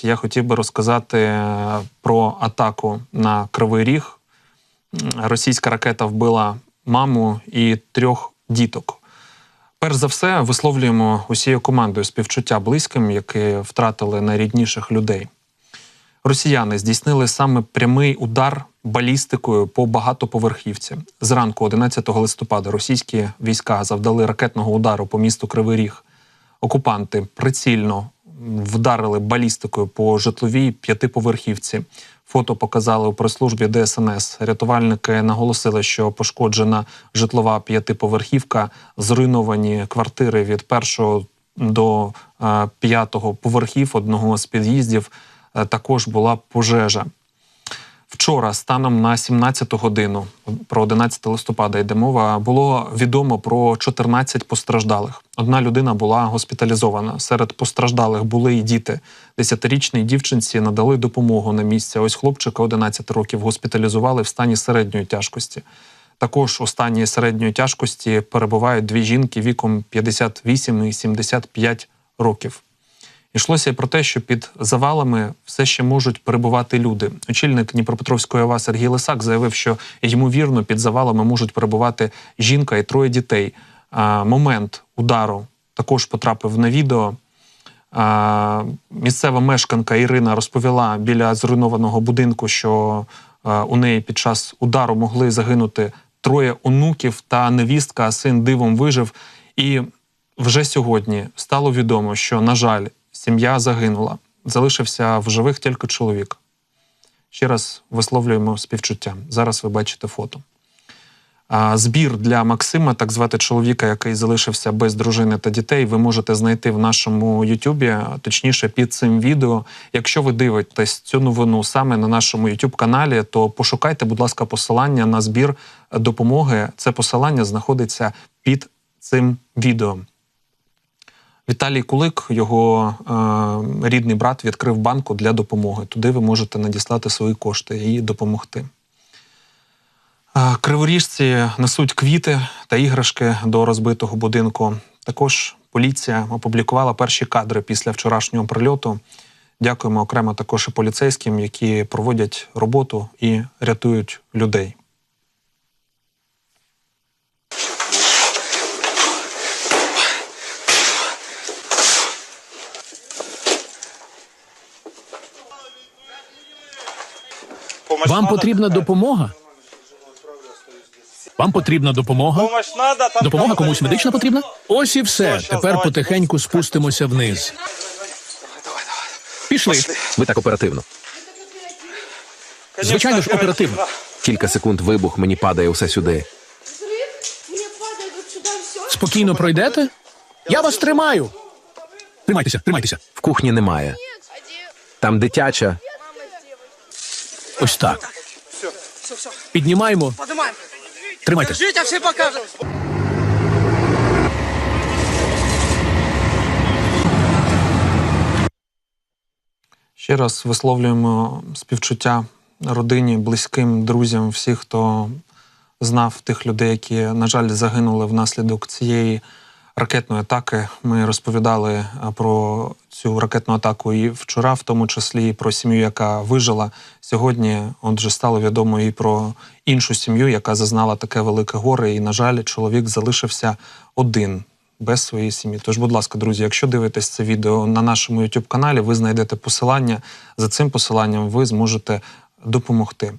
Натомість я хотів би розказати е, про атаку на Кривий Ріг. Російська ракета вбила маму і трьох діток. Перш за все, висловлюємо усією командою співчуття близьким, які втратили найрідніших людей. Росіяни здійснили саме прямий удар балістикою по багатоповерхівці. Зранку, 11 листопада, російські війська завдали ракетного удару по місту Кривий Ріг. Окупанти прицільно вдарили балістикою по житловій п'ятиповерхівці. Фото показали у прес-службі ДСНС. Рятувальники наголосили, що пошкоджена житлова п'ятиповерхівка, зруйновані квартири від першого до е, п'ятого поверхів одного з під'їздів. Е, Також була пожежа. Вчора, станом на 17 годину, про 11 листопада йде мова, було відомо про 14 постраждалих. Одна людина була госпіталізована. Серед постраждалих були і діти. Десятирічній дівчинці надали допомогу на місці. Ось хлопчика 11 років госпіталізували в стані середньої тяжкості. Також у стані середньої тяжкості перебувають дві жінки віком 58 і 75 років. Йшлося й про те, що під завалами все ще можуть перебувати люди. Очільник Дніпропетровської ОВА Сергій Лисак заявив, що ймовірно під завалами можуть перебувати жінка і троє дітей. А, момент удару також потрапив на відео. А, місцева мешканка Ірина розповіла біля зруйнованого будинку, що а, у неї під час удару могли загинути троє онуків та невістка, а син дивом вижив. І вже сьогодні стало відомо, що, на жаль, сім'я загинула. Залишився в живих тільки чоловік. Ще раз висловлюємо співчуття. Зараз ви бачите фото. Збір для Максима, так звати чоловіка, який залишився без дружини та дітей, ви можете знайти в нашому Ютубі, точніше під цим відео. Якщо ви дивитесь цю новину саме на нашому Ютуб каналі, то пошукайте, будь ласка, посилання на збір допомоги. Це посилання знаходиться під цим відео. Віталій Кулик, його е, рідний брат, відкрив банку для допомоги. Туди ви можете надіслати свої кошти і допомогти. Е, Криворіжці несуть квіти та іграшки до розбитого будинку. Також поліція опублікувала перші кадри після вчорашнього прильоту. Дякуємо окремо також і поліцейським, які проводять роботу і рятують людей. Вам потрібна допомога? Вам потрібна допомога? Допомога комусь медична потрібна? Ось і все. Тепер потихеньку спустимося вниз. Пішли. Ви так оперативно. Звичайно ж, оперативно. Кілька секунд вибух, мені падає усе сюди. Спокійно пройдете? Я вас тримаю. Тримайтеся, тримайтеся. В кухні немає. Там дитяча. Ось так. Піднімаємо. Тримайте. Жить, все покажем. Ще раз висловлюємо співчуття родині, близьким, друзям, всіх, хто знав тих людей, які, на жаль, загинули внаслідок цієї ракетної атаки. Ми розповідали про цю ракетну атаку і вчора, в тому числі і про сім'ю, яка вижила. Сьогодні, отже, стало відомо і про іншу сім'ю, яка зазнала таке велике горе. І, на жаль, чоловік залишився один без своєї сім'ї. Тож, будь ласка, друзі, якщо дивитесь це відео на нашому youtube каналі ви знайдете посилання. За цим посиланням ви зможете допомогти.